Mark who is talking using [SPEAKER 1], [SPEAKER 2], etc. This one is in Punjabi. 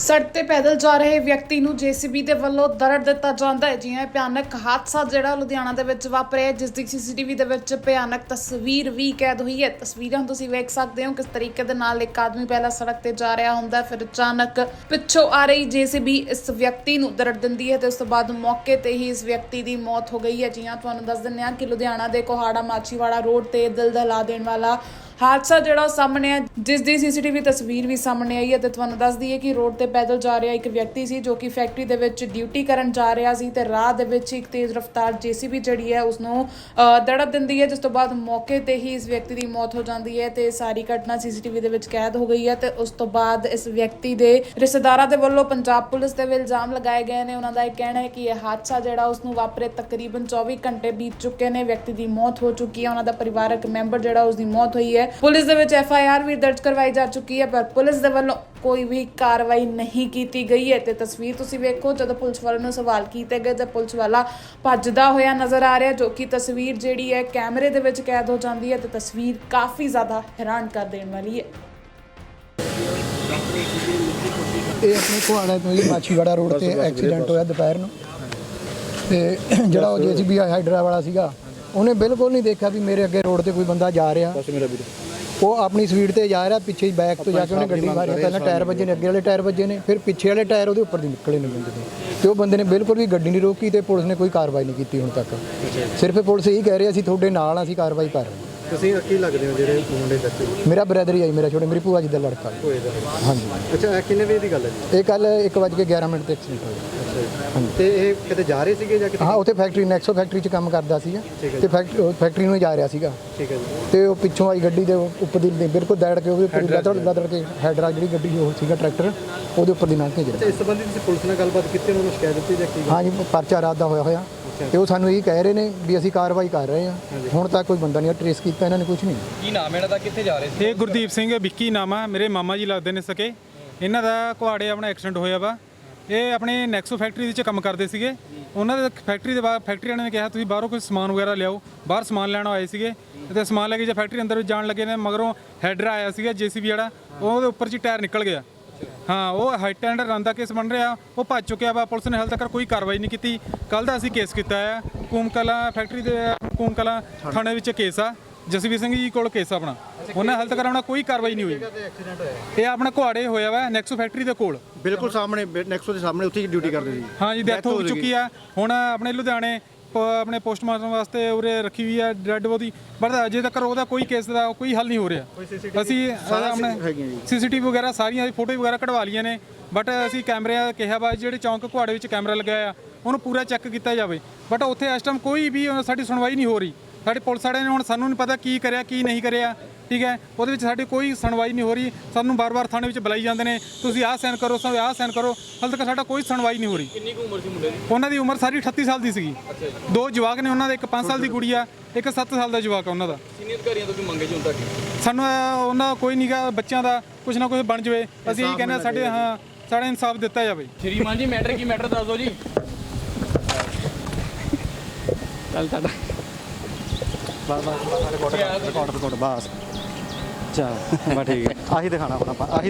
[SPEAKER 1] ਸੜਕ ਤੇ ਪੈਦਲ ਜਾ ਰਹੇ ਵਿਅਕਤੀ ਨੂੰ ਜੀਸੀਬੀ ਦੇ ਵੱਲੋਂ ਦਰਦ ਦਿੱਤਾ ਜਾਂਦਾ ਹੈ। ਜਿਵੇਂ ਭਿਆਨਕ ਹਾਦਸਾ ਜਿਹੜਾ ਲੁਧਿਆਣਾ ਦੇ ਵਿੱਚ ਵਾਪਰਿਆ ਹੈ, ਜਿਸ ਦੀ ਸੀਸੀਟੀਵੀ ਦੇ ਵਿੱਚ ਭਿਆਨਕ ਤਸਵੀਰ ਵੀ ਕੈਦ ਹੋਈ ਹੈ। ਤਸਵੀਰਾਂ ਤੁਸੀਂ ਵੇਖ ਸਕਦੇ ਹੋ ਕਿਸ ਤਰੀਕੇ ਦੇ ਨਾਲ ਇੱਕ ਆਦਮੀ ਪਹਿਲਾਂ ਸੜਕ ਤੇ ਜਾ ਰਿਹਾ ਹੁੰਦਾ ਫਿਰ ਅਚਾਨਕ ਪਿੱਛੋਂ ਆ ਰਹੀ ਜੀਸੀਬੀ ਇਸ ਵਿਅਕਤੀ ਨੂੰ ਦਰਦ ਦਿੰਦੀ ਹੈ ਤੇ ਉਸ ਤੋਂ ਬਾਅਦ ਮੌਕੇ ਤੇ ਹੀ ਇਸ ਵਿਅਕਤੀ ਦੀ ਮੌਤ ਹੋ ਗਈ ਹੈ। ਜੀਆਂ ਤੁਹਾਨੂੰ ਦੱਸ ਦਿੰਦੇ ਹਾਂ ਕਿ ਲੁਧਿਆਣਾ ਦੇ ਕੋਹਾੜਾ ਮਾਚੀਵਾੜਾ ਰੋਡ ਤੇ ਦਿਲ ਦਹਿਲਾ ਦੇਣ ਵਾਲਾ ਹਾਦਸਾ ਜਿਹੜਾ ਉਹ ਸਾਹਮਣੇ ਆ ਜਿਸ ਦੀ ਸੀਸੀਟੀਵੀ ਤਸਵੀਰ ਵੀ ਸਾਹਮਣੇ ਆਈ ਹੈ ਤੇ ਤੁਹਾਨੂੰ ਦੱਸ ਦਈਏ ਕਿ ਰੋਡ ਤੇ ਪੈਦਲ ਜਾ ਰਿਹਾ ਇੱਕ ਵਿਅਕਤੀ ਸੀ ਜੋ ਕਿ ਫੈਕਟਰੀ ਦੇ ਵਿੱਚ ਡਿਊਟੀ ਕਰਨ ਜਾ ਰਿਹਾ ਸੀ ਤੇ ਰਾਹ ਦੇ ਵਿੱਚ ਇੱਕ ਤੇਜ਼ ਰਫ਼ਤਾਰ ਜੀਸੀਬੀ ਜਿਹੜੀ ਹੈ ਉਸ ਨੂੰ ਅ, ਦਿੰਦੀ ਹੈ ਜਿਸ ਤੋਂ ਬਾਅਦ ਮੌਕੇ ਤੇ ਹੀ ਇਸ ਵਿਅਕਤੀ ਦੀ ਮੌਤ ਹੋ ਜਾਂਦੀ ਹੈ ਤੇ ਇਹ ਸਾਰੀ ਘਟਨਾ ਸੀਸੀਟੀਵੀ ਦੇ ਵਿੱਚ ਕੈਦ ਹੋ ਗਈ ਹੈ ਤੇ ਉਸ ਤੋਂ ਬਾਅਦ ਇਸ ਵਿਅਕਤੀ ਦੇ ਰਿਸ਼ਤੇਦਾਰਾਂ ਦੇ ਵੱਲੋਂ ਪੰਜਾਬ ਪੁਲਿਸ ਦੇ ਵੀ ਇਲਜ਼ਾਮ ਲਗਾਏ ਗਏ ਨੇ। ਉਹਨਾਂ ਦਾ ਇਹ ਕਹਿਣਾ ਹੈ ਕਿ ਇਹ ਹਾਦਸਾ ਜਿਹੜਾ ਉਸ ਨੂੰ ਵਾਪਰੇ ਤਕਰੀਬਨ 24 ਘੰਟੇ ਬੀਤ ਚੁੱਕੇ ਨੇ। ਵਿਅਕਤੀ ਦੀ ਮੌਤ ਹੋ ਚੁੱਕੀ ਹੈ ਉਹਨਾਂ ਦਾ ਪਰਿਵਾਰਕ ਮੈਂਬਰ ਜਿਹੜਾ ਉਸ ਦੀ ਮੌਤ ਹੋਈ ਹੈ ਪੁਲਿਸ ਦੇ ਵਿੱਚ ਐਫ ਆਈ ਆਰ ਵੀ ਦਰਜ ਕਰਵਾਈ ਜਾ ਚੁੱਕੀ ਹੈ, ਪਰ ਪੁਲਿਸ ਦੇ ਵੱਲੋਂ ਕੋਈ ਵੀ ਕਾਰਵਾਈ ਨਹੀਂ ਕੀਤੀ ਗਈ ਹੈ। ਤੇ ਤਸਵੀਰ ਤੁਸੀਂ ਵੇਖੋ, ਜਦੋਂ ਪੁਲਿਸ ਵਾਲਿਆਂ ਨੂੰ ਸਵਾਲ ਕੀਤੇ ਗਏ, ਤੇ ਪੁਲਿਸ ਵਾਲਾ ਭੱਜਦਾ ਹੋਇਆ ਨਜ਼ਰ ਆ ਰਿਹਾ, ਜੋ ਕਿ ਤਸਵੀਰ ਜਿਹੜੀ ਹੈ, ਕੈਮਰੇ ਦੇ ਵਿੱਚ ਕੈਦ ਹੋ ਜਾਂਦੀ ਹੈ ਤੇ ਤਸਵੀਰ ਕਾਫੀ ਜ਼ਿਆਦਾ ਹੈਰਾਨ ਕਰ ਦੇਣ ਵਾਲੀ ਹੈ।
[SPEAKER 2] ਇਹ ਆਪਣੇ ਕੁਹਾੜਾ ਤੋਂ ਜੀ, ਮਾਛੀਵਾੜਾ ਰੋਡ ਤੇ ਐਕਸੀਡੈਂਟ ਹੋਇਆ ਦੁਪਹਿਰ ਨੂੰ। ਤੇ ਜਿਹੜਾ ਉਹ ਜੀਸੀਬੀ ਹਾਈਡਰਾ ਵਾਲਾ ਸੀਗਾ ਉਹਨੇ ਬਿਲਕੁਲ ਨਹੀਂ ਦੇਖਿਆ ਵੀ ਮੇਰੇ ਅੱਗੇ ਰੋਡ ਤੇ ਕੋਈ ਬੰਦਾ ਜਾ ਰਿਹਾ। ਉਹ ਆਪਣੀ ਸਪੀਡ ਤੇ ਜਾ ਰਿਹਾ ਪਿੱਛੇ ਹੀ ਬੈਕ ਤੋਂ ਜਾ ਕੇ ਉਹਨੇ ਗੱਡੀ ਮਾਰੀ। ਪਹਿਲਾਂ ਟਾਇਰ ਵੱਜੇ ਨੇ ਅੱਗੇ ਵਾਲੇ ਟਾਇਰ ਵੱਜੇ ਨੇ ਫਿਰ ਪਿੱਛੇ ਵਾਲੇ ਟਾਇਰ ਉਹਦੇ ਉੱਪਰ ਦੀ ਨਿਕਲੇ ਨੇ ਬੰਦੇ ਦੇ। ਤੇ ਉਹ ਬੰਦੇ ਨੇ ਬਿਲਕੁਲ ਵੀ ਗੱਡੀ ਨਹੀਂ ਰੋਕੀ ਤੇ ਪੁਲਿਸ ਨੇ ਕੋਈ ਕਾਰਵਾਈ ਨਹੀਂ ਕੀਤੀ ਹੁਣ ਤੱਕ। ਸਿਰਫ ਪੁਲਿਸ ਇਹੀ ਕਹਿ ਰਹੀ ਅਸੀਂ ਤੁਹਾਡੇ ਨਾਲ ਹਾਂ, ਅਸੀਂ ਕਾਰਵਾਈ ਕਰ ਰਹੇ ਹਾਂ।
[SPEAKER 3] ਤੁਸੀਂ ਕੀ ਲੱਗਦੇ ਹੋ ਜਿਹੜੇ ਮੁੰਡੇ ਦੱਸੇ?
[SPEAKER 2] ਮੇਰਾ ਬ੍ਰਦਰ ਹੀ ਆਈ ਮੇਰਾ ਛੋਟੇ ਮੇਰੀ ਭੂਆ ਜੀ ਦਾ ਲੜਕਾ
[SPEAKER 3] ਹੋਏ ਦਾ
[SPEAKER 2] ਹਾਂਜੀ।
[SPEAKER 3] ਅੱਛਾ ਇਹ ਕਿੰਨੇ ਵਜੇ ਦੀ ਗੱਲ ਹੈ ਜੀ?
[SPEAKER 2] ਇਹ ਕੱਲ 1:11 ਮਿੰਟ ਤੇ ਐਕਸੀਡੈਂਟ ਹੋਇਆ
[SPEAKER 3] ਅੱਛਾ ਜੀ। ਤੇ ਇਹ ਕਿਤੇ ਜਾ ਰਹੇ ਸੀਗੇ ਜਾਂ ਕਿਤੇ
[SPEAKER 2] ਹਾਂ ਉੱਥੇ ਫੈਕਟਰੀ ਨੈਕਸੋ ਫੈਕਟਰੀ 'ਚ ਕੰਮ ਕਰਦਾ ਸੀਗਾ। ਤੇ ਫੈਕਟਰੀ ਨੂੰ ਹੀ ਜਾ ਰਿਹਾ ਸੀਗਾ।
[SPEAKER 3] ਠੀਕ ਹੈ ਜੀ।
[SPEAKER 2] ਤੇ ਉਹ ਪਿੱਛੋਂ ਆਈ ਗੱਡੀ ਦੇ ਉੱਪਰ ਦੀ ਬਿਲਕੁਲ ਦੈੜ ਕੇ ਉਹਦੇ ਉੱਪਰ ਲਦੜ ਲਦੜ ਕੇ ਹੈਡਰਾ ਜਿਹੜੀ ਗੱਡੀ ਉਹ ਸੀਗਾ ਟਰੈਕਟਰ ਉਹਦੇ ਉੱਪਰ ਦੀ ਲੰਘ ਕੇ
[SPEAKER 3] ਤੇ
[SPEAKER 2] ਜਿਹੜਾ
[SPEAKER 3] ਇਸ ਸੰਬੰਧੀ ਤੁਸੀਂ ਪੁਲਿਸ ਨਾਲ ਗੱਲਬਾਤ ਕੀਤੀ ਉਹਨਾਂ ਨੂੰ ਸ਼ਿਕਾਇਤ ਦਿੱਤੀ ਜਾਂ ਕੀ
[SPEAKER 2] ਹਾਂਜੀ ਪਰਚਾ ਰਾਤ ਦਾ ਹੋਇਆ ਹੋਇਆ। ਤੇ ਉਹ ਸਾਨੂੰ ਇਹ ਕਹਿ ਰਹੇ ਨੇ ਵੀ ਅਸੀਂ ਕਾਰਵਾਈ ਕਰ ਰਹੇ ਹਾਂ। ਹੁਣ ਤੱਕ ਕੋਈ ਬੰਦਾ ਨਹੀਂ ਟ੍ਰੇਸ ਕੀਤਾ ਇਹਨਾਂ ਨੇ ਕੁਝ ਨਹੀਂ।
[SPEAKER 4] ਕੀ ਨਾਮ ਇਹਨਾਂ ਦਾ? ਕਿੱਥੇ ਜਾ ਰਹੇ ਸੀ?
[SPEAKER 5] ਇਹ ਗੁਰਦੀਪ ਸਿੰਘ ਵਿੱਕੀ ਨਾਮ ਆ। ਮੇਰੇ ਮਾਮਾ ਜੀ ਲੱਗਦੇ ਨੇ ਸਕੇ। ਇਹਨਾਂ ਦਾ ਕੁਹਾੜੇ ਆਪਣਾ ਐਕਸੀਡੈਂਟ ਹੋਇਆ ਵਾ। ਇਹ ਆਪਣੇ ਨੈਕਸੋ ਫੈਕਟਰੀ ਵਿੱਚ ਕੰਮ ਕਰਦੇ ਸੀਗੇ। ਉਹਨਾਂ ਦੇ ਫੈਕਟਰੀ ਦੇ ਬਾਹਰ ਫੈਕਟਰੀ ਵਾਲਿਆਂ ਨੇ ਕਿਹਾ ਤੁਸੀਂ ਬਾਹਰੋਂ ਕੋਈ ਸਮਾਨ ਵਗੈਰਾ ਲਿਆਓ। ਬਾਹਰ ਸਮਾਨ ਲੈਣ ਆਏ ਸੀਗੇ ਤੇ ਸਮਾਨ ਲੈ ਕੇ ਜੇ ਫੈਕਟਰੀ ਅੰਦਰ ਜਾਣ ਲੱਗੇ ਨੇ ਮਗਰੋਂ ਹੈਡਰ ਆਇਆ ਸੀਗਾ ਜੀਸੀਬੀ ਵਾਲਾ। ਉਹਦੇ ਉੱਪਰ ਚ ਟਾਇਰ ਨਿਕਲ ਗਿਆ। ਹਾਂ ਉਹ ਹਾਈਟ ਐਂਡ ਰਨ ਦਾ ਕੇਸ ਬਣ ਰਿਹਾ। ਉਹ ਭੱਜ ਚੁੱਕਿਆ ਵਾ। ਪੁਲਿਸ ਨੇ ਹਾਲ ਤੱਕ ਕੋਈ ਕਾਰਵਾਈ ਨਹੀਂ ਕੀਤੀ। ਕੱਲ ਦਾ ਅਸੀਂ ਕੇਸ ਕੀਤਾ ਆ ਕੂਮਕਲਾ ਫੈਕਟਰੀ ਦੇ ਕੂਮਕਲਾ ਥਾਣੇ ਵਿੱਚ ਕੇਸ ਆ। ਜਸਵੀਰ ਸਿੰਘ ਜੀ ਕੋਲ ਕੇਸ ਆ ਆਪਣਾ। ਉਹਨਾਂ ਹਾਲ ਤੱਕ ਆਪਣਾ ਕੋਈ ਕਾਰਵਾਈ ਨਹੀਂ ਹੋਈ। ਇਹ ਆਪਣਾ ਕੁਹਾੜੇ ਹੋਇਆ ਵਾ ਨੈਕਸੋ ਫੈਕਟਰੀ ਦੇ ਕੋਲ।
[SPEAKER 3] ਬਿਲਕੁਲ ਸਾਹਮਣੇ ਨੈਕਸੋ ਦੇ ਸਾਹਮਣੇ ਉੱਥੇ ਡਿਊਟੀ ਕਰਦੇ ਸੀ।
[SPEAKER 5] ਹਾਂ ਜੀ ਡੈਥ ਹੋ ਚੁੱਕੀ। ਆ। ਹੁਣ ਆਪਣੇ ਲੁਧਿਆਣੇ ਆਪਣੇ ਪੋਸਟਮਾਰਟਮ ਵਾਸਤੇ ਉਰੇ ਰੱਖੀ ਹੋਈ ਆ ਡੈਡ ਬੋਡੀ। ਬਟ ਅਜੇ ਤੱਕ ਉਹਦਾ ਕੋਈ ਕੇਸ ਦਾ ਕੋਈ ਹੱਲ ਨਹੀਂ ਹੋ ਰਿਹਾ। ਅਸੀਂ ਆਪਣੇ ਸੀਸੀਟੀਵੀ ਵਗੈਰਾ ਸਾਰੀਆਂ ਫੋਟੋ ਵਗੈਰਾ ਕਢਵਾ ਲਈਆਂ ਨੇ। ਬਟ ਅਸੀਂ ਕੈਮਰੇ ਕਿਹਾ ਵਾ ਜਿਹੜੇ ਚੌਂਕ ਕੁਹਾੜੇ ਵਿੱਚ ਕੈਮਰਾ ਲੱਗਿਆ ਆ ਉਹਨੂੰ ਪੂਰਾ ਚੈੱਕ ਕੀਤਾ ਜਾਵੇ। ਬਟ ਉੱਥੇ ਇਸ ਟਾਈਮ ਕੋਈ ਵੀ ਸਾਡੀ ਸੁਣਵਾਈ ਨਹੀਂ ਹੋ ਰਹੀ। ਸਾਡੇ ਪੁਲਿਸ ਵਾਲਿਆਂ ਨੇ ਹੁਣ ਸਾਨੂੰ ਨਹੀਂ ਪਤਾ ਕੀ ਕਰਿਆ ਕੀ ਨਹੀਂ ਕਰਿਆ। ਠੀਕ ਹੈ? ਉਹਦੇ ਵਿੱਚ ਸਾਡੀ ਕੋਈ ਸੁਣਵਾਈ ਨਹੀਂ ਹੋ ਰਹੀ। ਸਾਨੂੰ ਬਾਰ-ਬਾਰ ਥਾਣੇ ਵਿੱਚ ਬੁਲਾਈ ਜਾਂਦੇ ਨੇ। ਤੁਸੀਂ ਆਹ ਸਾਈਨ ਕਰੋ ਸਭ ਆਹ ਸਾਈਨ ਕਰੋ। ਹਾਲੇ ਤੱਕ ਸਾਡਾ ਕੋਈ ਸੁਣਵਾਈ ਨਹੀਂ ਹੋ ਰਹੀ।
[SPEAKER 4] ਕਿੰਨੀ ਕੁ ਉਮਰ ਸੀ ਮੁੰਡੇ ਦੀ?
[SPEAKER 5] ਉਹਨਾਂ ਦੀ ਉਮਰ ਸਾਰੀ 38 ਸਾਲ ਦੀ ਸੀਗੀ। ਦੋ ਜਵਾਕ ਨੇ ਉਹਨਾਂ ਦੇ ਇੱਕ 5 ਸਾਲ ਦੀ ਕੁੜੀ ਆ ਇੱਕ 7 ਸਾਲ ਦਾ ਜਵਾਕ ਆ ਉਹਨਾਂ ਦਾ।
[SPEAKER 4] ਸੀਨੀਅਰ ਅਧਿਕਾਰੀਆਂ ਤੋਂ ਕੀ ਮੰਗੇ ਜੀ ਹੁਣ ਤੱਕ?
[SPEAKER 5] ਸਾਨੂੰ ਉਹਨਾਂ ਕੋਈ ਨਹੀਂਗਾ ਬੱਚਿਆਂ ਦਾ ਕੁਝ ਨਾ ਕੁਝ ਬਣ ਜਵੇ। ਅਸੀਂ ਇਹੀ ਕਹਿੰਦੇ ਸਾਡੇ ਹਾਂ ਸਾਡਾ ਇਨਸਾਫ ਦਿੱਤਾ ਜਾਵੇ।
[SPEAKER 4] ਸ਼੍ਰੀਮਾਨ ਜੀ ਮੈਟਰ ਕੀ ਮੈਟਰ ਦੱਸ ਦਿਓ ਜੀ। ਕੱਲ ਤੁਹਾਡਾ
[SPEAKER 3] ਰਿਕਾਰਡ ਰਿਕਾਰਡ ਬਸ। ਚਾ ਬਾ ਠੀਕ ਹੈ। ਆਹੀ ਦਿਖਾਣਾ ਆਪਾਂ ਆਹੀ